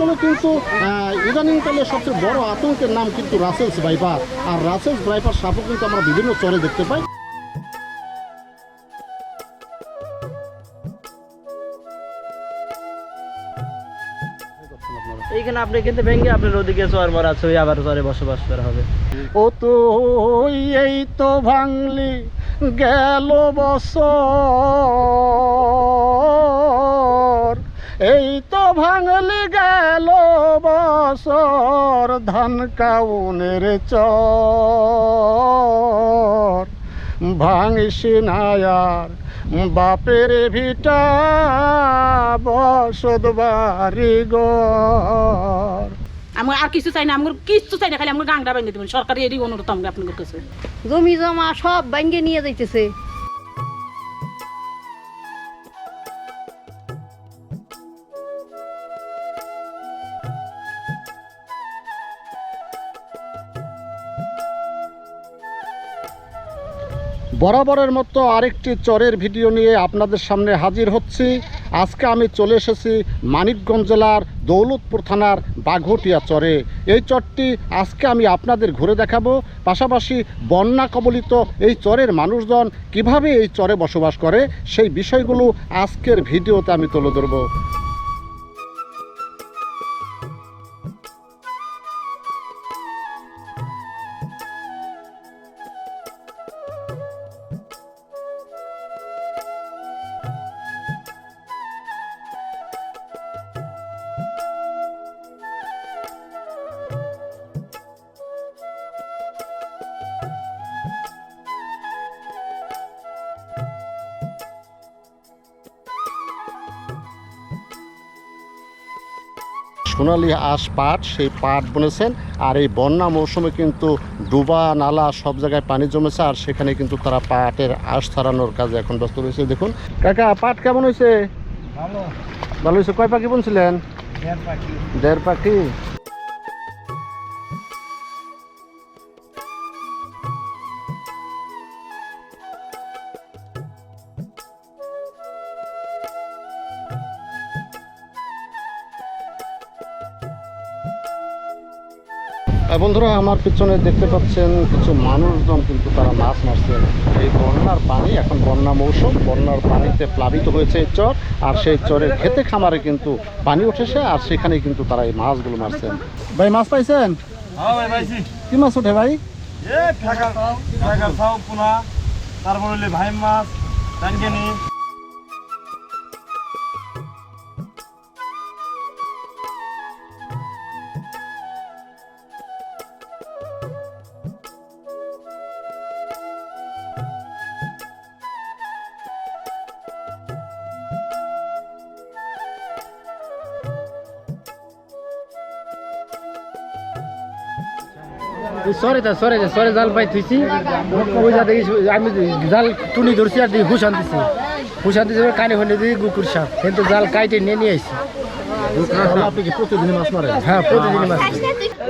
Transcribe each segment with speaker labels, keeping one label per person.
Speaker 1: অঞ্চলে কিন্তু ইদানিংকালে সবচেয়ে বড় আতঙ্কের নাম কিন্তু রাসেলস বাইপার আর রাসেলস বাইপার সাপও কিন্তু আমরা বিভিন্ন চরে দেখতে পাই।
Speaker 2: এইখানে আপনি কিন্তু ভেঙে আপনার ওদিকে চর মারা ওই আবার চরে বসবাস করা হবে।
Speaker 1: ও তো এই তো ভাঙলি গেল বছর। এই তো ভাঙলি গেল বছর ধান কাউনের চর। ভাঙিস নায়ার বাপের ভিটা বসত বাড়ি গর
Speaker 3: আমার আর কিছু চাই না আমার কিছু চাই না খালি আমার গাংটা বানিয়ে দেবেন। সরকারি এরই অনুরোধ আমরা আপনাদের কাছে।
Speaker 4: জমি জমা সব ব্যাঙ্গে নিয়ে যাইতেছে।
Speaker 1: বরাবরের মতো আরেকটি চরের ভিডিও নিয়ে আপনাদের সামনে হাজির হচ্ছি। আজকে আমি চলে এসেছি মানিকগঞ্জ জেলার দৌলতপুর থানার বাঘটিয়া চরে। এই চরটি আজকে আমি আপনাদের ঘুরে দেখাবো। পাশাপাশি বন্যা কবলিত এই চরের মানুষজন কীভাবে এই চরে বসবাস করে, সেই বিষয়গুলো আজকের ভিডিওতে আমি তুলে ধরবো। সোনালি আঁশ পাট সেই পাট বুনেছেন। আর এই বন্যা মৌসুমে কিন্তু ডুবা নালা সব জায়গায় পানি জমেছে আর সেখানে কিন্তু তারা পাটের আঁশ ছাড়ানোর কাজে এখন ব্যস্ত রয়েছে। দেখুন। কাকা পাট কেমন হয়েছে?
Speaker 2: ভালো।
Speaker 1: ভালো হয়েছে। কয় পাখি বুনছিলেন?
Speaker 2: পাখি।
Speaker 1: দেড় পাখি। বন্ধুরা আমার পিছনে দেখতে পাচ্ছেন কিছু মানুষজন কিন্তু তারা মাছ মারছেন এই বন্যার পানি এখন বন্যা মৌসুম বন্যার পানিতে প্লাবিত হয়েছে এই চর আর সেই চরের খেতে খামারে কিন্তু পানি উঠেছে আর সেখানে কিন্তু তারা এই মাছগুলো মারছেন ভাই মাছ পাইছেন?
Speaker 2: হ্যাঁ ভাই
Speaker 1: কি মাছ ওঠে ভাই?
Speaker 2: তারপর ভাই মাছ
Speaker 5: সরে তা সরে সরে জাল পাই থুইছি। ওই যা দেখি আমি জাল টুনি ধরছি আর দিকে হুশ আনতেছি। হুশ আনতেছি কানে হলে দিকে গুকুর সাপ। কিন্তু জাল কাইটে নিয়ে নিয়ে আসছি হ্যাঁ মাছ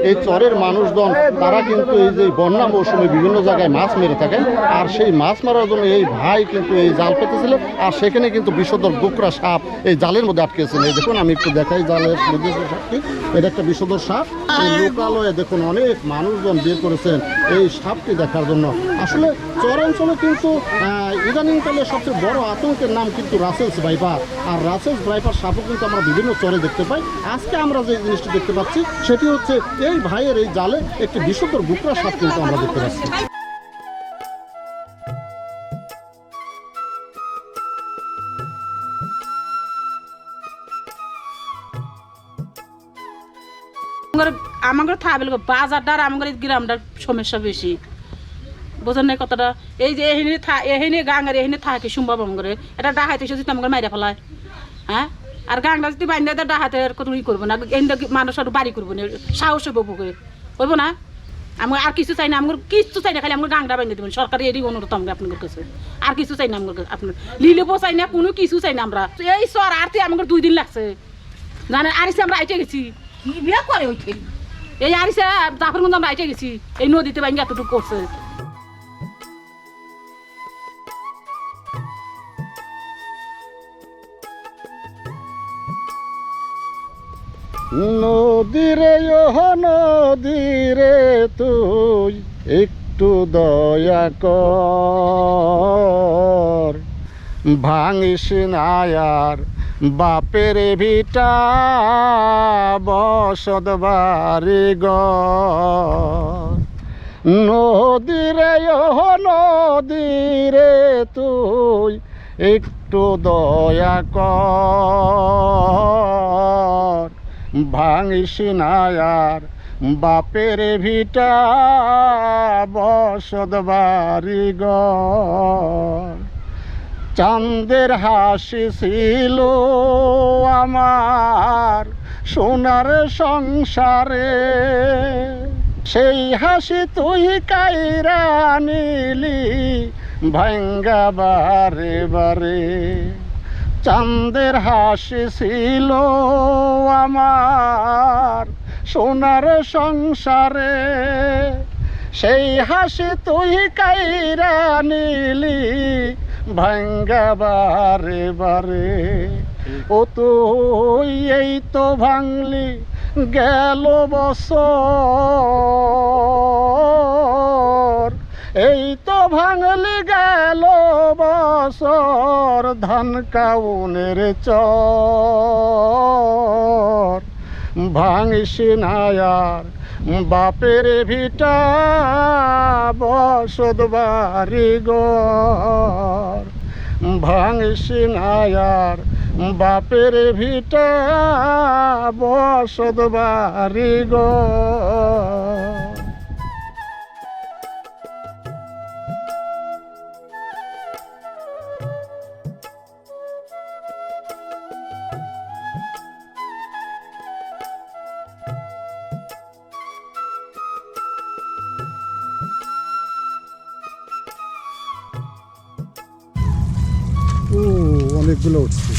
Speaker 1: এই চরের মানুষজন তারা কিন্তু এই যে বন্যা মৌসুমে বিভিন্ন জায়গায় মাছ মেরে থাকেন আর সেই মাছ মারার জন্য এই ভাই কিন্তু এই জাল পেতেছিলেন আর সেখানে কিন্তু বিষধর দুকরা সাপ এই জালের মধ্যে আটকেছিল এই দেখুন আমি একটু দেখাই জালের মধ্যে সাপটি। এটা একটা বিষধর সাপ। এই লোকালয়ে দেখুন অনেক মানুষজন বের করেছেন এই সাপটি দেখার জন্য। আসলে চর অঞ্চলে কিন্তু আহ, ইদানিংকালে সবচেয়ে বড় আতঙ্কের নাম কিন্তু রাসেলস বাইপার আর রাসেলস বাইপার সাপও কিন্তু আমরা বিভিন্ন চরে দেখতে পাই। আজকে আমরা যে জিনিসটি দেখতে পাচ্ছি, সেটি হচ্ছে এই ভাইয়ের এই জালে একটি বিশুদ্ধর গুকরা সাপ কিন্তু আমরা দেখতে পাচ্ছি।
Speaker 3: গ্রামটার সমস্যা বেশি। বোঝেন নাই কতটা এই যে এখানে এখানে গাঙ্গার এখানে থাকে সম্ভব আমার এটা ডাহাইতে এসে যদি আমার মাইরা ফেলায়। হ্যাঁ? আর গাংটা যদি বাইন্দা দেয় ডাহাতে আর কোনো ই করব না। এখানে মানুষ আর বাড়ি করব না সাহস হইব বুকে হইব না? আমার আর কিছু চাই না আমার কিছু চাই না খালি আমার গাংটা বাইন্দা দেবেন সরকারি এরই অনুরোধ আমরা আপনাদের কাছে। আর কিছু চাই না আমার আপনার লিলেবো চাই না কোনো কিছু চাই না আমরা। এই সর আরতে আমার দুই দিন লাগছে। জানেন আরিসে আমরা আইটে গেছি।
Speaker 4: কি বিয়া করে ওইখানে?
Speaker 3: এই আরিসে জাফরগঞ্জ আমরা আইটে গেছি। এই নদীতে বাইঙ্গা এতটুকু করছে।
Speaker 1: নদীরে নদীরে তুই একটু দয়া কর। ভাঙিস নায়ার বাপের ভিটা, বসত বাড়ি নদীরে ও নদীরে তুই একটু দয়া কর। ভাঙিস নায়ার বাপের ভিটা বসত বাড়ি গর চাঁদের হাসি ছিল আমার সোনার সংসারে। সেই হাসি তুই কাইরা নিলি ভাঙ্গা বারে বারে। চাঁদের হাসি ছিল আমার। সোনার সংসারে সেই হাসি তুই কাইরা নিলি, ভাঙ্গা বারে বারে। ও তুই এই তো ভাঙলি, গেল বছর। এই তো ভাঙলি গেল বছর ধান কাউনের চর। ভাঙিস নায়ার বাপের ভিটা, বসত বাড়ি গর ভাঙিস নায়ার বাপের ভিটা, বসত বাড়ি গর অনেকগুলো উঠছে।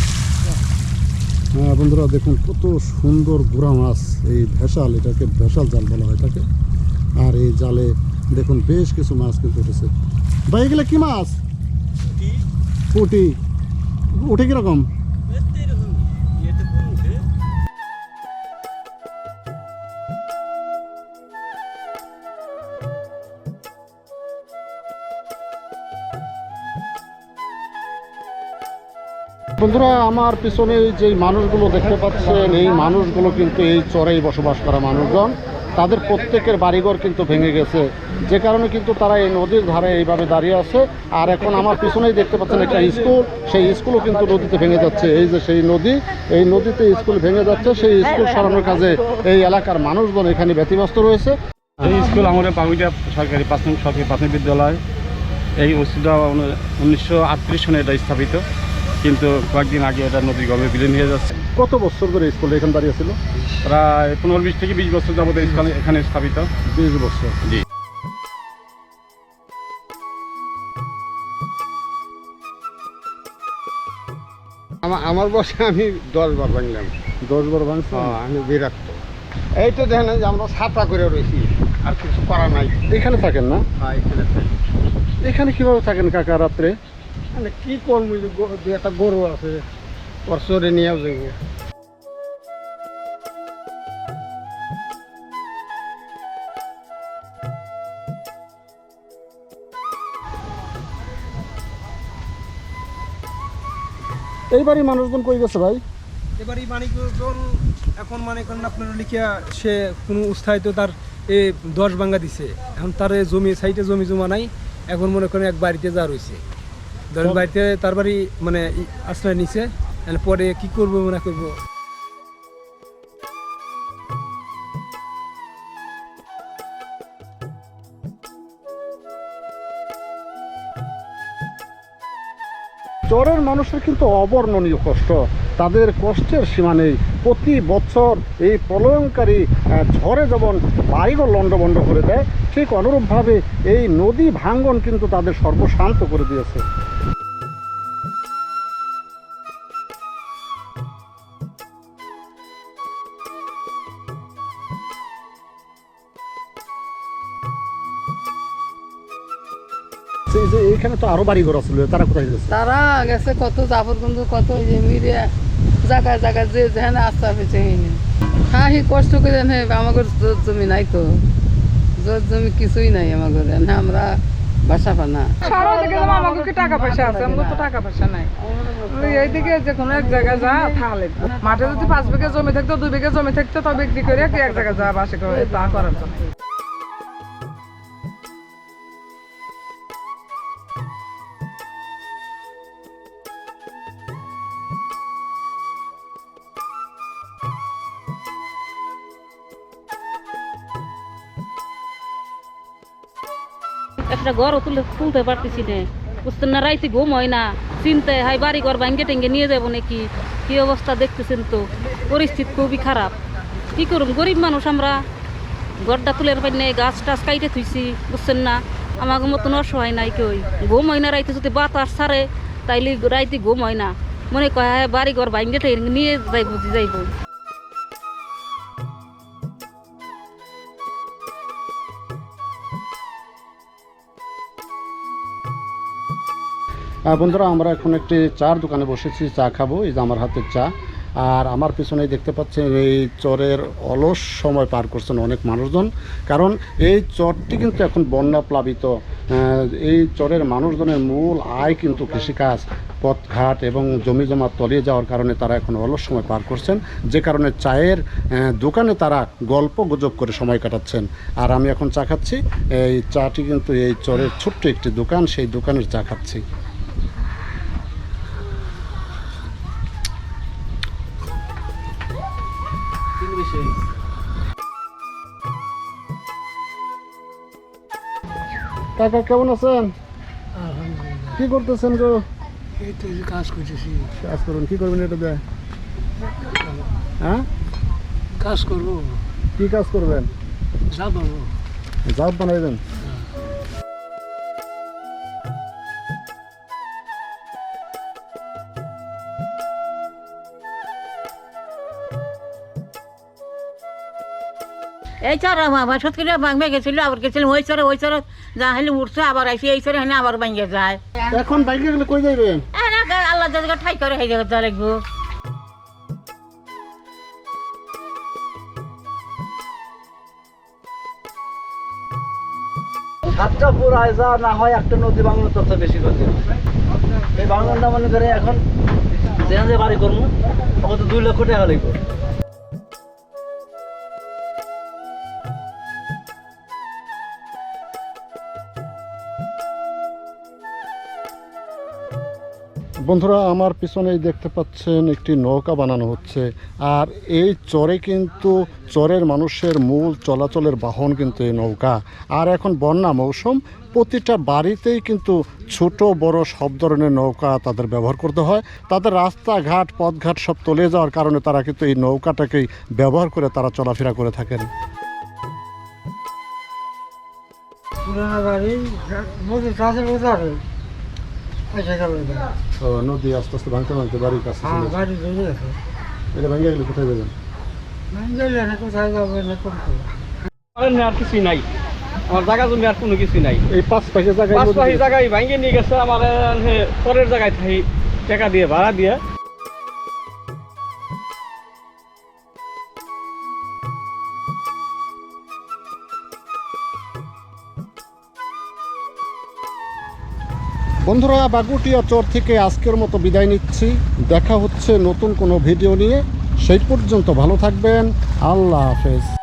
Speaker 1: হ্যাঁ বন্ধুরা দেখুন কত সুন্দর গুড়া মাছ এই ভেসাল এটাকে ভেসাল জাল বলা হয় তাকে আর এই জালে দেখুন বেশ কিছু মাছ কিন্তু উঠেছে। ভাই এগুলো কী মাছ? পুটি। উঠে কীরকম? বন্ধুরা, আমার পিছনে যে মানুষগুলো দেখতে পাচ্ছেন, এই মানুষগুলো কিন্তু এই চরেই বসবাস করা মানুষজন। তাদের প্রত্যেকের বাড়িঘর কিন্তু ভেঙে গেছে। যে কারণে কিন্তু তারা এই নদীর ধারে এইভাবে দাঁড়িয়ে আছে। আর এখন আমার পিছনেই দেখতে পাচ্ছেন একটা স্কুল। সেই স্কুলও কিন্তু নদীতে ভেঙে যাচ্ছে। এই যে সেই নদী, এই নদীতে স্কুল ভেঙে যাচ্ছে। সেই স্কুল সরানোর কাজে এই এলাকার মানুষজন এখানে ব্যতিব্যস্ত রয়েছে।
Speaker 2: এই স্কুল আমাদের পাগুইটা সরকারি প্রাথমিক সরকারি প্রাথমিক বিদ্যালয়। এই উনিশশো সনে এটা স্থাপিত। কিন্তু কয়েকদিন আগে এটা নদীর গর্ভে বিলীন হয়ে যাচ্ছে।
Speaker 1: কত বছর ধরে স্কুল এখানে দাঁড়িয়ে ছিল?
Speaker 2: প্রায় পনেরো বিশ থেকে বিশ বছর যাবত স্কুল এখানে স্থাপিত।
Speaker 1: বিশ বছর।
Speaker 2: জি।
Speaker 6: আমার আমার বসে আমি দশ বার ভাঙলাম।
Speaker 1: দশ বার ভাঙছে
Speaker 6: হ্যাঁ, আমি বিরক্ত। এই তো দেখেন যে আমরা ছাতা করে রয়েছি আর কিছু করা নাই।
Speaker 1: এখানে থাকেন না?
Speaker 6: হ্যাঁ, এখানে থাকি।
Speaker 1: এখানে কীভাবে থাকেন কাকা রাত্রে?
Speaker 6: মানে কি করব দু একটা গরু আছে, ওর চরে নিয়েও যাব
Speaker 1: এইবারই মানুষজন কই গেছে ভাই?
Speaker 7: এবার এই মানিকজন এখন মানে করেন আপনার লিখিয়া সে কোনো উৎসাহিত তার এ দশ ভাঙ্গা দিছে। এখন তার জমি সাইডে জমি জমা নাই। এখন মনে করেন এক বাড়িতে যা রয়েছে ধরেন বাড়িতে তার বাড়ি মানে আশ্রয় নিছে পরে কি করব না করব?
Speaker 1: চরের মানুষের কিন্তু অবর্ণনীয় কষ্ট। তাদের কষ্টের সীমা নেই। প্রতি বছর এই প্রলয়ঙ্কারী আহ, ঝড়ে যেমন বাড়িঘর লণ্ডভণ্ড করে দেয় ঠিক অনুরূপভাবে এই নদী ভাঙ্গন কিন্তু তাদের সর্বশান্ত করে দিয়েছে। এইখানে তো আরও বাড়িঘর আছিল তারা কোথায় গেছে?
Speaker 8: তারা গেছে কত জাফরগঞ্জ কত যে মিরে জায়গায় জায়গায় যে যেখানে আস্থা পেয়েছে হ্যাঁ কষ্ট করে আমাদের জমি নাই তো। জোর জমি কিছুই নাই আমাদের না আমরা বাসা পানা
Speaker 9: শহর টাকা পয়সা আছে টাকা পয়সা নাই। এইদিকে যে কোনো এক জায়গায় যা তাহলে মাঠে যদি পাঁচ বিঘা জমি থাকতো, দুই বিঘা জমি থাকতো, তবে বিক্রি করে এক জায়গায় যা, বাসে করে, তা করার জন্য।
Speaker 3: একটা ঘরও তুলে তুলতে পারতেছি না। বুঝতেন না, রাইতে ঘুম হয় না। চিন্তায় হাই বাড়ি ঘর ভাঙ্গে টেঙ্গে নিয়ে যাব নাকি? কি অবস্থা দেখতেছেন তো? পরিস্থিতি খুবই খারাপ। কি করুম, গরিব মানুষ আমরা। ঘরটা তুলে পাইনে গাছ টাছ কাইটে থুইছি, বুঝছেন না? আমাকে মতন অসহায় নাই কেউ ঘুম হয় না রাইতে যদি বাতাস ছাড়ে, তাইলে রাইতে ঘুম হয় না। মনে কয় হ্যাঁ বাড়ি ঘর ভাঙ্গে নিয়ে যাই যাইব
Speaker 1: যাইব। বন্ধুরা, আমরা এখন একটি চার দোকানে বসেছি, চা খাব, এই যে আমার হাতের চা। আর আমার পিছনেই দেখতে পাচ্ছেন, এই চরের অলস সময় পার করছেন অনেক মানুষজন। কারণ এই চরটি কিন্তু এখন বন্যা প্লাবিত। এই চরের মানুষজনের মূল আয় কিন্তু কৃষিকাজ, পথঘাট এবং জমি জমা তলিয়ে যাওয়ার কারণে তারা এখন অলস সময় পার করছেন। যে কারণে চায়ের দোকানে তারা গল্প গুজব করে সময় কাটাচ্ছেন। আর আমি এখন চা খাচ্ছি। এই চাটি কিন্তু এই চরের ছোট্ট একটি দোকান, সেই দোকানের চা খাচ্ছি। কাকা কেমন আছেন? কি করতেছেন গো?
Speaker 5: এই তো কাজ করতেছি।
Speaker 1: কাজ করুন কি করবেন এটা দেয়? হ্যাঁ?
Speaker 5: কাজ করব।
Speaker 1: কি কাজ করবেন?
Speaker 5: যাব
Speaker 1: জাত বানাইবেন?
Speaker 4: এই চর আমার সত্যি ভাঙবে গেছিল আবার গেছিলাম ওই চরে ওই চরে যা হলে উঠছে আবার আইসি এই চরে হেনে আবার ভাঙে যায়।
Speaker 1: এখন বাইকে গেলে কই যাইবেন
Speaker 4: এনে আল্লাহ জায়গা ঠাই করে হয়ে যাবে তার লাগবো।
Speaker 5: সাতটা পুর আয়জা না হয় একটা নদী বাংলার তথ্য বেশি করছে এই বাংলাটা মনে করে এখন যেখানে বাড়ি করব তখন তো দুই লক্ষ টাকা লাগবে।
Speaker 1: বন্ধুরা, আমার পিছনেই দেখতে পাচ্ছেন একটি নৌকা বানানো হচ্ছে। আর এই চরে কিন্তু চরের মানুষের মূল চলাচলের বাহন কিন্তু এই নৌকা। আর এখন বন্যা মৌসুম, প্রতিটা বাড়িতেই কিন্তু ছোট বড় সব ধরনের নৌকা তাদের ব্যবহার করতে হয়। তাদের রাস্তাঘাট, পথঘাট সব তলে যাওয়ার কারণে তারা কিন্তু এই নৌকাটাকেই ব্যবহার করে তারা চলাফেরা করে থাকেন।
Speaker 5: পুরানা বাড়ি নদী
Speaker 1: আস্তে আস্তে ভাঙতে ভাঙতে বাড়ির কাছে
Speaker 5: হ্যাঁ বাড়ি চলে গেছে
Speaker 1: এটা ভেঙে গেলে কোথায় যাবেন?
Speaker 5: গেলে না কোথায় যাবে না কোন
Speaker 2: আমার আর কিছুই নাই। আমার জায়গা জমি আর কোনো কিছুই নাই।
Speaker 1: এই পাঁচ পাশে জায়গায়
Speaker 2: পাঁচ
Speaker 1: গেছে।
Speaker 2: জায়গায় ভাঙ্গে নিয়ে গেছে আমার হে, পরের জায়গায় থাকি টাকা দিয়ে ভাড়া দিয়ে।
Speaker 1: বন্ধুরা, বাগুটিয়া চর থেকে আজকের মতো বিদায় নিচ্ছি। দেখা হচ্ছে নতুন কোনো ভিডিও নিয়ে। সেই পর্যন্ত ভালো থাকবেন। আল্লাহ হাফেজ।